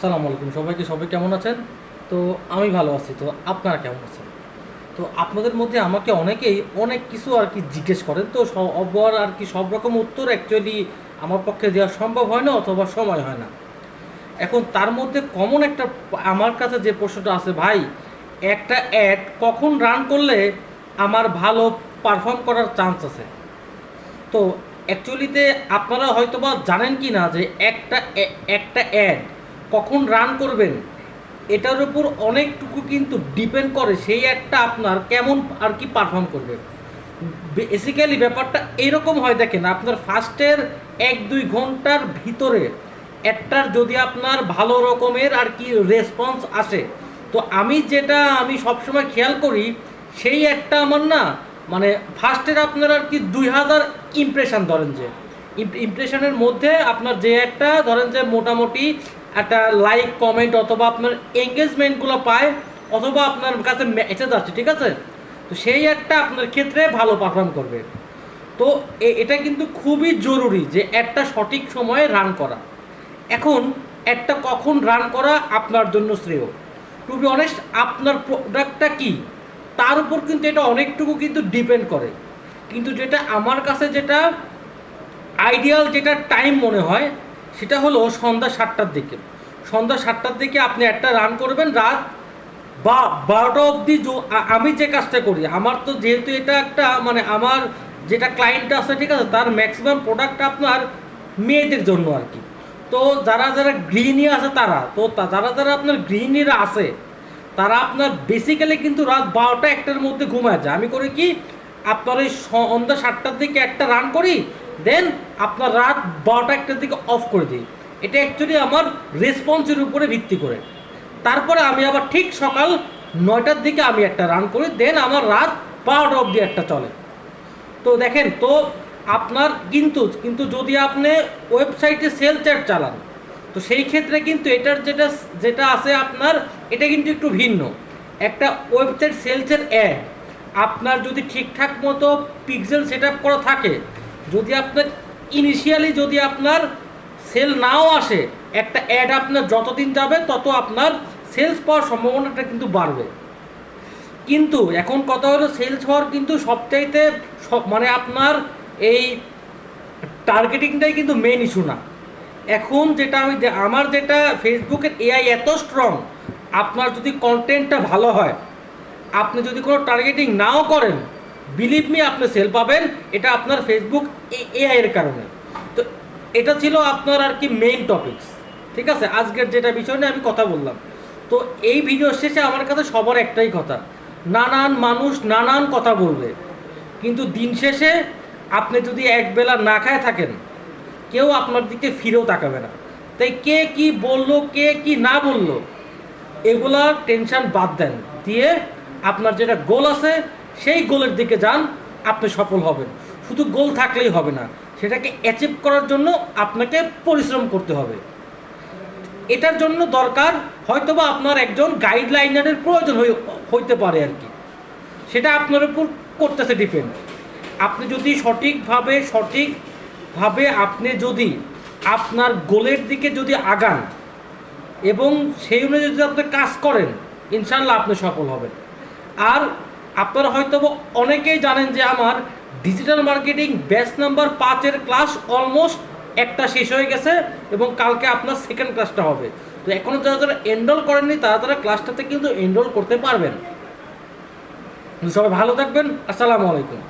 আসসালামু আলাইকুম। সবাইকে, সবাই কেমন আছেন? তো আমি ভালো আছি। তো আপনারা কেমন আছেন? তো আপনাদের মধ্যে আমাকে অনেকেই অনেক কিছু আর কি জিজ্ঞেস করেন। তো সবার আর কি সব রকম উত্তর অ্যাকচুয়ালি আমার পক্ষে দেওয়া সম্ভব হয় না অথবা সময় হয় না। এখন তার মধ্যে কমন একটা আমার কাছে যে প্রশ্নটা আছে, ভাই, একটা অ্যাড কখন রান করলে আমার ভালো পারফর্ম করার চান্স আছে? তো অ্যাকচুয়ালিতে আপনারা হয়তো বা জানেন কি না যে একটা একটা অ্যাড কখন রান করবেন, এটার উপর অনেকটুকু কিন্তু ডিপেন্ড করে সেই একটা আপনার কেমন আর কি পারফর্ম করবে। বেসিক্যালি ব্যাপারটা এরকম হয় দেখেন, আপনার ফার্স্টের এক, দুই ঘণ্টার ভিতরে একটার যদি আপনার ভালো রকমের আর কি রেসপন্স আসে, তো আমি যেটা আমি সবসময় খেয়াল করি, সেই একটা আমার না মানে ফার্স্টের আপনার আর কি দুই হাজার ইমপ্রেশন ধরেন যে ইমপ্রেশনের মধ্যে আপনার যে একটা ধরেন যে মোটামুটি একটা লাইক কমেন্ট অথবা আপনার এঙ্গেজমেন্টগুলো পায়, অথবা আপনার কাছে মেসেজ আসছে ঠিক আছে? তো সেই একটা আপনার ক্ষেত্রে ভালো পারফর্ম করবে। তো এটা কিন্তু খুবই জরুরি যে একটা সঠিক সময়ে রান করা। এখন একটা কখন রান করা আপনার জন্য শ্রেয়। টু বি অনেস্ট আপনার প্রোডাক্টটা কি? তার উপর কিন্তু এটা অনেকটুকু কিন্তু ডিপেন্ড করে। কিন্তু যেটা আমার কাছে যেটা আইডিয়াল যেটা টাইম মনে হয় সেটা হলো সন্ধ্যা সাতটার দিকে। সন্ধ্যা সাতটার দিকে আপনি একটা রান করবেন, রাত বা বারোটা অবধি আমি যে কাজটা করি, আমার তো যেহেতু এটা একটা মানে আমার যেটা ক্লায়েন্ট আছে, ঠিক আছে, তার ম্যাক্সিমাম প্রোডাক্ট আপনার মেয়েদের জন্য আর কি। তো যারা যারা গৃহিণী আছে তারা, তা- যারা যারা আপনার গৃহিণীরা আছে, তারা আপনার বেসিক্যালি কিন্তু রাত বারোটা একটার মধ্যে ঘুমায় যায়। আমি করি কি, আপনার ওই সন্ধ্যা সাতটার দিকে একটা রান করি দেন আপনার রাত বারোটা একটার দিকে অফ করে দিই এটা অ্যাকচুয়ালি আমার রেসপন্সের উপরে ভিত্তি করে। তারপরে আমি আবার ঠিক সকাল নয়টার দিকে আমি একটা রান করি দেন আমার রাত বারোটা অবধি একটা চলে। তো দেখেন, তো আপনার কিন্তু কিন্তু যদি আপনি ওয়েবসাইটে সেল চ্যাট চালান, তো সেই ক্ষেত্রে কিন্তু এটার যেটা যেটা আছে আপনার, এটা কিন্তু একটু ভিন্ন। একটা ওয়েবসাইট সেলসের অ্যাড আপনার যদি ঠিকঠাক মতো পিক্সেল সেট করা থাকে যদি আপনার ইনিশিয়ালি যদি আপনার সেল নাও আসে, একটা অ্যাড আপনার যতদিন যাবে তত আপনার সেলস পাওয়ার সম্ভাবনাটা কিন্তু বাড়বে। কিন্তু এখন কথা হলো সেলস হওয়ার কিন্তু সবচাইতে সব মানে আপনার এই টার্গেটিংটাই কিন্তু মেন ইস্যু না। এখন যেটা আমি আমার যেটা ফেসবুকের এআই এত স্ট্রং আপনার যদি কন্টেন্টটা ভালো হয়, আপনি যদি কোনো টার্গেটিং নাও করেন বিলিভ মি আপনি সেল পাবেন। এটা আপনার ফেসবুক এআই এর কারণে। তো এটা ছিল আপনার আর কি মেইন টপিকস ঠিক আছে? আজকের যেটা বিষয় নিয়ে আমি কথা বললাম। তো এই ভিডিও শেষে আমার কাছে সবার একটাই কথা। নানান মানুষ নানান কথা বলবে। কিন্তু দিন শেষে আপনি যদি একবেলা না খায় থাকেন, কেউ আপনার দিকে ফিরেও তাকাবে না। তাই কে কি বলল, কে কি না বলল, এগুলা টেনশন বাদ দেন। দিয়ে আপনার যেটা গোল আছে সেই গোলের দিকে যান, আপনি সফল হবেন। শুধু গোল থাকলেই হবে না, সেটাকে অ্যাচিভ করার জন্য আপনাকে পরিশ্রম করতে হবে। এটার জন্য দরকার হয়তোবা আপনার একজন গাইডলাইনারের প্রয়োজন হই- হইতে পারে আর কি। সেটা আপনার উপর করতেছে ডিপেন্ড আপনি যদি সঠিকভাবে সঠিকভাবে আপনি যদি আপনার গোলের দিকে যদি আগান এবং সেই অনুযায়ী যদি আপনি কাজ করেন ইনশাল্লাহ আপনি সফল হবেন। আর আপনারা হয়তো অনেকেই জানেন যে আমার ডিজিটাল মার্কেটিং ব্যাচ নাম্বার পাঁচের ক্লাস অলমোস্ট একটা শেষ হয়ে গেছে এবং কালকে আপনার সেকেন্ড ক্লাসটা হবে। তো এখনও যারা যারা এনরোল করেননি, তারা তারা ক্লাসটাতে কিন্তু এনরোল করতে পারবেন। সবাই ভালো থাকবেন। আসসালামু আলাইকুম।